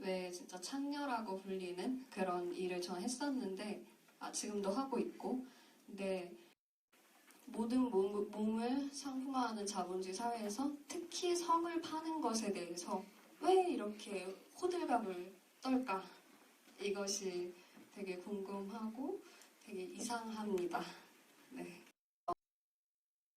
왜 진짜 창녀라고 불리는 그런 일을 전 했었는데 아, 지금도 하고 있고 근데 모든 몸, 몸을 상품화하는 자본주의 사회에서 특히 성을 파는 것에 대해서 왜 이렇게 호들갑을 떨까 이것이 되게 궁금하고 되게 이상합니다. 네.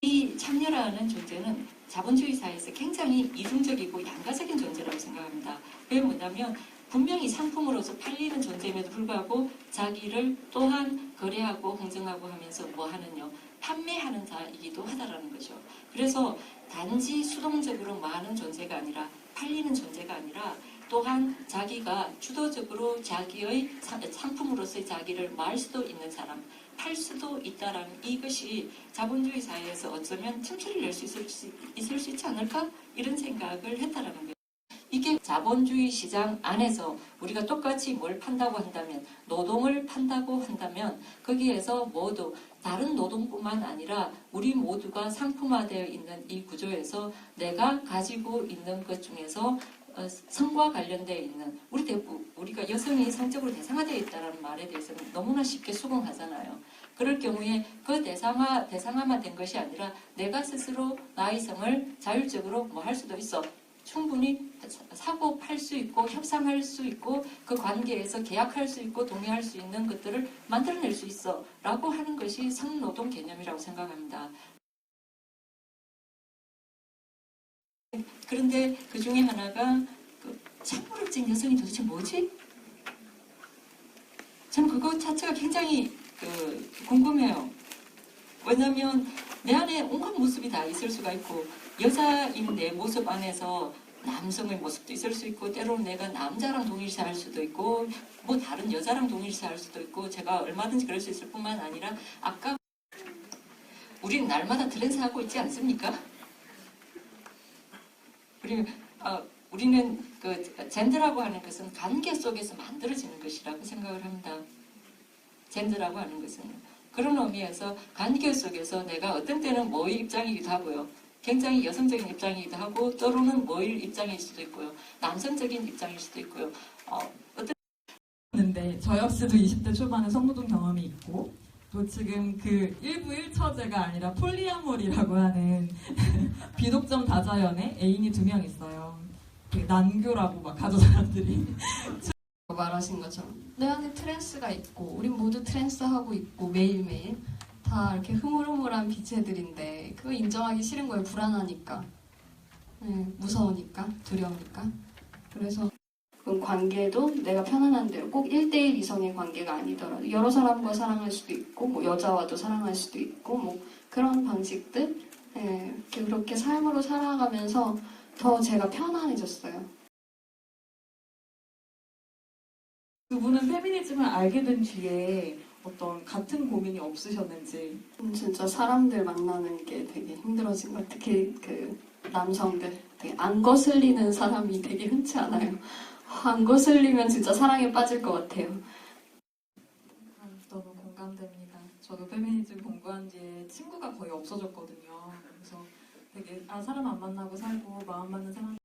이 참여라는 존재는 자본주의 사회에서 굉장히 이중적이고 양가적인 존재라고 생각합니다. 그게 뭐냐면 분명히 상품으로서 팔리는 존재임에도 불구하고 자기를 또한 거래하고 홍정하고 하면서 뭐 하느냐 판매하는 자이기도 하다라는 거죠. 그래서 단지 수동적으로 많은 존재가 아니라 팔리는 존재가 아니라 또한 자기가 주도적으로 자기의 사- 상품으로서의 자기를 말 수도 있는 사람, 팔 수도 있다라는 이것이 자본주의 사회에서 어쩌면 틈새를 낼 수 있을, 수 있을 수 있지 않을까? 이런 생각을 했다라는 거예요. 이게 자본주의 시장 안에서 우리가 똑같이 뭘 판다고 한다면 노동을 판다고 한다면 거기에서 모두 다른 노동뿐만 아니라 우리 모두가 상품화되어 있는 이 구조에서 내가 가지고 있는 것 중에서 어, 성과 관련되어 있는 우리 대부 우리가 여성이 성적으로 대상화되어 있다는 말에 대해서는 너무나 쉽게 수긍하잖아요. 그럴 경우에 그 대상화 대상화만 된 것이 아니라 내가 스스로 나의 성을 자율적으로 뭐 할 수도 있어. 충분히 사고 팔 수 있고 협상할 수 있고 그 관계에서 계약할 수 있고 동의할 수 있는 것들을 만들어낼 수 있어 라고 하는 것이 성노동 개념이라고 생각합니다. 그런데 그 중에 하나가 그 착물업진 여성이 도대체 뭐지? 저는 그거 자체가 굉장히 그 궁금해요. 왜냐하면 내 안에 온갖 모습이 다 있을 수가 있고 여자인 내 모습 안에서 남성의 모습도 있을 수 있고 때로는 내가 남자랑 동일시할 수도 있고 뭐 다른 여자랑 동일시할 수도 있고 제가 얼마든지 그럴 수 있을 뿐만 아니라 아까 우리는 날마다 트랜스 하고 있지 않습니까? 우리 어, 우리는 그 젠더라고 하는 것은 관계 속에서 만들어지는 것이라고 생각을 합니다. 젠더라고 하는 것은 그런 의미에서 관계 속에서 내가 어떤 때는 뭐의 입장이기도 하고요. 굉장히 여성적인 입장이기도 하고 때로는 뭐일 입장일 수도 있고요. 남성적인 입장일 수도 있고요. 어, 어떤 는데 저희 역시도 20대 초반에 성노동 경험이 있고 또 지금 그 일부 일처제가 아니라 폴리아몰이라고 하는 비독점 다자연에 애인이 두 명 있어요. 그 난교라고 막 가족 사람들이 말하신 것처럼. 내 안에 트랜스가 있고 우리 모두 트랜스 하고 있고 매일매일. 다 이렇게 흐물흐물한 빛애들인데 그거 인정하기 싫은 거예요. 불안하니까. 네, 무서우니까 두려우니까. 그래서 그 관계도 내가 편안한 대로 꼭 1대1 이성의 관계가 아니더라도 여러 사람과 사랑할 수도 있고 뭐 여자와도 사랑할 수도 있고 뭐 그런 방식들? 네, 그렇게 삶으로 살아가면서 더 제가 편안해졌어요 그분은 페미니즘을 알게 된 뒤에 어떤 같은 고민이 없으셨는지 음, 진짜 사람들 만나는 게 되게 힘들어진 것 같아요. 특히 그 남성들 되게 안 거슬리는 사람이 되게 흔치 않아요. 안 거슬리면 진짜 사랑에 빠질 것 같아요. 아, 너무 공감됩니다. 저도 페미니즘 공부한 뒤에 친구가 거의 없어졌거든요. 그래서 되게 아 사람 안 만나고 살고 마음 맞는 사람